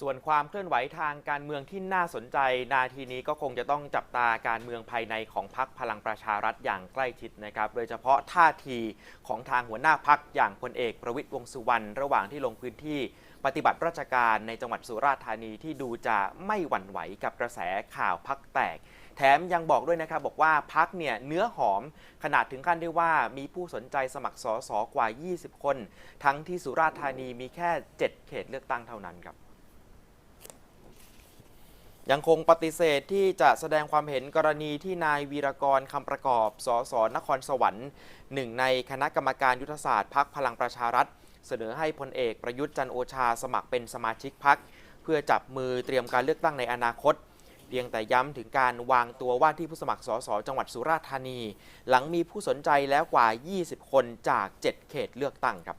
ส่วนความเคลื่อนไหวทางการเมืองที่น่าสนใจ นาทีนี้ก็คงจะต้องจับตาการเมืองภายในของพรรคพลังประชารัฐอย่างใกล้ชิดนะครับ โดยเฉพาะท่าทีของทางหัวหน้าพักอย่างพลเอกประวิตยวงสุวรรณระหว่างที่ลงพื้นที่ปฏิบัติราชการในจังหวัดสุราษฎร์ธานีที่ดูจะไม่หวั่นไหวกับกระแสข่าวพักแตก แถมยังบอกด้วยนะครับบอกว่าพักเนี่ยเนื้อหอมขนาดถึงขั้นได้ว่ามีผู้สนใจสมัครสอสอกว่า 20 คน ทั้งที่สุราษฎร์ธานีมีแค่ 7 เขตเลือกตั้งเท่านั้นครับ ยังคงปฏิเสธที่จะแสดงความเห็นกรณีที่นายวีรกรคำประกอบ สสนครสวรรค์หนึ่งในคณะกรรมการยุทธศาสตร์พักพลังประชารัฐ เสนอให้พลเอกประยุทธ์จันโอชาสมัครเป็นสมาชิกพัก เพื่อจับมือเตรียมการเลือกตั้งในอนาคต เพียงแต่ย้ำถึงการวางตัวว่าที่ผู้สมัครสสจังหวัดสุราษฎร์ธานี หลังมีผู้สนใจแล้วกว่า 20 คนจาก 7 เขตเลือกตั้งครับ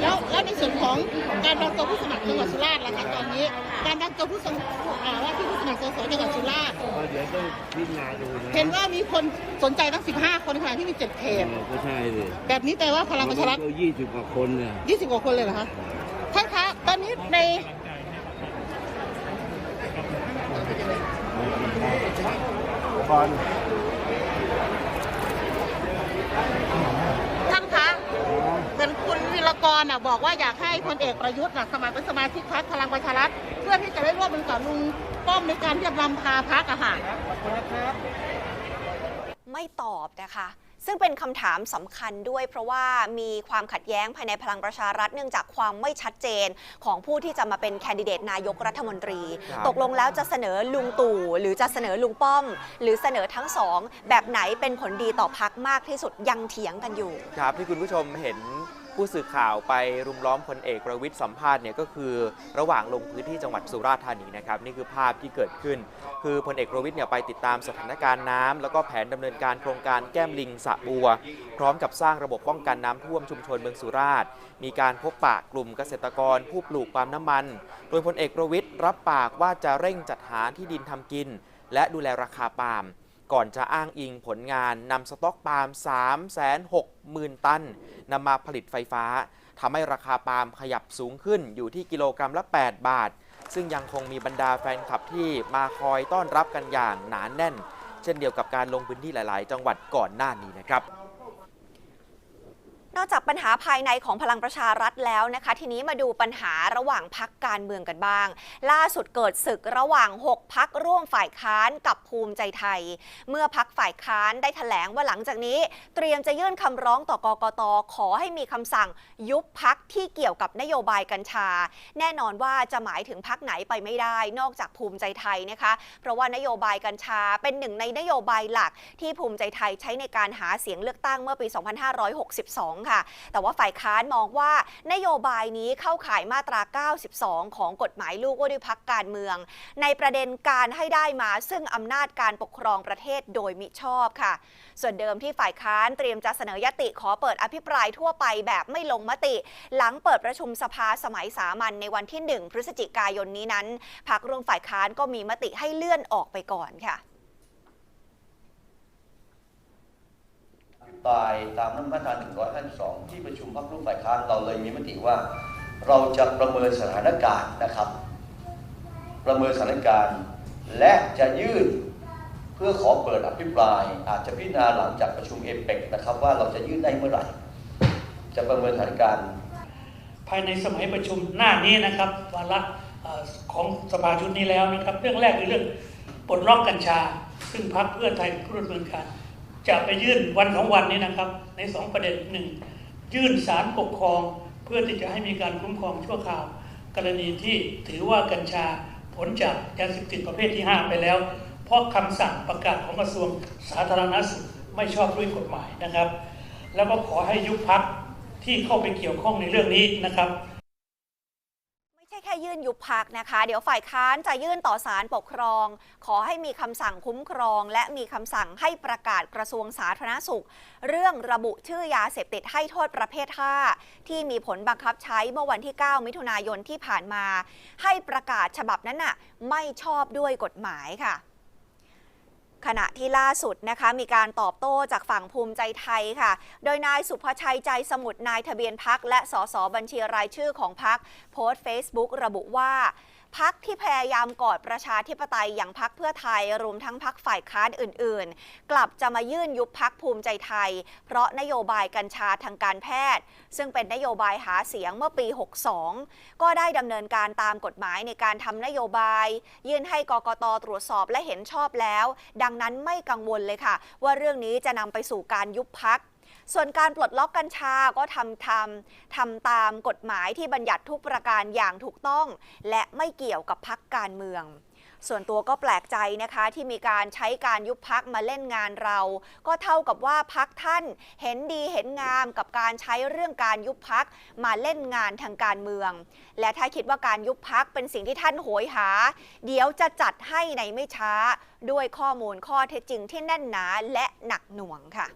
แล้วแล้วในส่วนของการวางตัวผู้สมัครจังหวัดสุราษฎร์ล่ะคะตอนนี้ การวางตัวผู้สมัครอ่าว่าที่ผู้สมัครสสจังหวัดสุราษฎร์ก็เดี๋ยวต้องพิจารณาดูนะเห็นว่ามีคนสนใจตั้ง 15 คนขณะที่มี7เขตเออก็ใช่สิแบบนี้แต่ว่าพลังประชารัฐก็ยี่สิบกว่าคนเนี่ย20 กว่าคนเลยเหรอคะท่านคะตอนนี้ในก่อน ท่านคะเหมือนคุณวิร กรน่ะบอกว่าอยากให้พลเอกประยุทธ์น่ะสมัครเป็นสมาชิกพรรคพลังประชารัฐเพื่อที่จะได้ร่วมมือกับลุงป้อมในการที่จะนำพาพรรคอะค่ะไม่ตอบนะคะซึ่งเป็นคำถามสำคัญด้วย เพราะว่ามีความขัดแย้งภายในพลังประชารัฐเนื่องจากความไม่ชัดเจนของผู้ที่จะมาเป็นแคนดิเดตนายกรัฐมนตรีครับตกลงแล้วจะเสนอลุงตู่ หรือจะเสนอลุงป้อม หรือเสนอทั้งสองแบบไหนเป็นผลดีต่อพักมากที่สุดยังเถียงกันอยู่ ครับที่คุณผู้ชมเห็น ผู้สื่อข่าวไปรุมล้อมพลเอกประวิตยสัมภาษณ์เนี่ยก็คือระหว่างลงพื้นที่จังหวัดสุราษฎร์ธานีนะครับนี่คือภาพที่เกิดขึ้น คือพลเอกประวิตยเนี่ยไปติดตามสถานการณ์น้ำแล้วก็แผนดำเนินการโครงการแก้มลิงสะบัว พร้อมกับสร้างระบบป้องกันน้ำท่วมชุมชนเมืองสุราษฎร์มีการพบปะกลุ่มเกษตรกร ผู้ปลูกปาล์มน้ำมัน โดยพลเอกประวิตยรับปากว่าจะเร่งจัดหาที่ดินทำกิน และดูแลราคาปาล์ม ก่อนจะอ้างอิงผลงานนำสต็อกปาล์ม3 6 0 0 0 0 ตันนำมาผลิตไฟฟ้าทำให้ราคาปาล์มขยับสูงขึ้นอยู่ที่กิโลกรัมละ 8 บาท ซึ่งยังคงมีบรรดาแฟนคลับที่มาคอยต้อนรับกันอย่างหนานแน่น เช่นเดียวกับการลงพื้นที่หลาย ๆ จังหวัดก่อนหน้านี้นะครับ นอกจากปัญหาภายในของพลังประชารัฐแล้วนะคะ ทีนี้มาดูปัญหาระหว่างพักการเมืองกันบ้าง ล่าสุดเกิดศึกระหว่าง 6 พักร่วมฝ่ายค้านกับภูมิใจไทย เมื่อพักฝ่ายค้านได้ถแถลงว่าหลังจากนี้ เตรียมจะยื่นคำร้องต่อกกตขอให้มีคำสั่งยุบพักที่เกี่ยวกับนโยบายกัญชา แน่นอนว่าจะหมายถึงพักไหนไปไม่ได้ นอกจากภูมิใจไทยนะคะ เพราะว่านโยบายกัญชาเป็นหนึ่งในนโยบายหลักที่ภูมิใจไทยใช้ในการหาเสียงเลือกตั้งเมื่อปี 2562ค่ะ แต่ว่าฝ่ายค้านมองว่านโยบายนี้เข้าข่ายมาตรา 92 ของกฎหมายลูกว่าด้วยพักการเมือง ในประเด็นการให้ได้มาซึ่งอำนาจการปกครองประเทศโดยมิชอบค่ะ ส่วนเดิมที่ฝ่ายค้านเตรียมจะเสนอยติขอเปิดอภิปรายทั่วไปแบบไม่ลงมติ หลังเปิดประชุมสภาสมัยสามัญในวันที่ 1 พฤศจิกายนนี้นั้นพักร่วมฝ่ายค้านก็มีมติให้เลื่อนออกไปก่อนค่ะ อภิปรายตามมาตรา152 ที่ประชุมพรรคร่วมฝ่ายค้านเราเลยมีมติว่า เราจะประเมินสถานการณ์นะครับ ประเมินสถานการณ์ และจะยื่นเพื่อขอเปิดอภิปราย อาจจะพิจารณาหลังจากประชุมเอเปกนะครับว่าเราจะยื่นได้เมื่อไหร่ จะประเมินสถานการณ์ ภายในสมัยประชุมหน้านี้นะครับวาระของสภาชุดนี้แล้วนะครับ เรื่องแรกคือเรื่องปลดล็อกกัญชา ซึ่งพรรคเพื่อไทยเป็นผู้ดำเนินการ จะไปยื่นวันของวันนี้นะครับ ในสองประเด็นหนึ่งยื่นสารปกครองเพื่อที่จะให้มีการคุ้มครองชั่วคราว กรณีที่ถือว่ากัญชาผลจากยาเสพติดประเภทที่ 5 ไปแล้ว เพราะคำสั่งประกาศของกระทรวงสาธารณสุขไม่ชอบด้วยกฎหมายนะครับ แล้วก็ขอให้ยุบพักที่เข้าไปเกี่ยวข้องในเรื่องนี้นะครับ ยื่นยุบพักนะคะ เดี๋ยวฝ่ายค้านจะยื่นต่อศาลปกครอง ขอให้มีคำสั่งคุ้มครอง และมีคำสั่งให้ประกาศกระทรวงสาธารณสุข เรื่องระบุชื่อยาเสพติดให้โทษประเภท5ที่มีผลบังคับใช้เมื่อวันที่ 9 มิถุนายนที่ผ่านมา ให้ประกาศฉบับนั้นน่ะไม่ชอบด้วยกฎหมายค่ะ ขณะที่ล่าสุดนะคะมีการตอบโต้จากฝั่งภูมิใจไทยค่ะ โดยนายสุภชัยใจสมุทรนายทะเบียนพักและสสบัญชีรายชื่อของพักโพสต์ Facebook ระบุว่า พักที่พยายามกอดประชาธิปไตยอย่างพักเพื่อไทยรวมทั้งพักฝ่ายค้านอื่น ๆ กลับจะมายื่นยุบพักภูมิใจไทย เพราะนโยบายกัญชาทางการแพทย์ ซึ่งเป็นนโยบายหาเสียงเมื่อปี 62 ก็ได้ดำเนินการตามกฎหมายในการทำนโยบาย ยื่นให้กกตตรวจสอบและเห็นชอบแล้ว ดังนั้นไม่กังวลเลยค่ะ ว่าเรื่องนี้จะนำไปสู่การยุบพัก ส่วนการปลดล็อกกัญชาก็ทำทำทำตามกฎหมายที่บัญญัติทุกประการอย่างถูกต้อง และไม่เกี่ยวกับพักการเมืองส่วนตัวก็แปลกใจนะคะที่มีการใช้การยุบพักมาเล่นงานเรา ก็เท่ากับว่าพักท่านเห็นดีเห็นงามกับการใช้เรื่องการยุบพักมาเล่นงานทางการเมือง และถ้าคิดว่าการยุบพักเป็นสิ่งที่ท่านโหยหา เดี๋ยวจะจัดให้ในไม่ช้า ด้วยข้อมูลข้อเท็จจริงที่แน่นหนาและหนักหน่วงค่ะ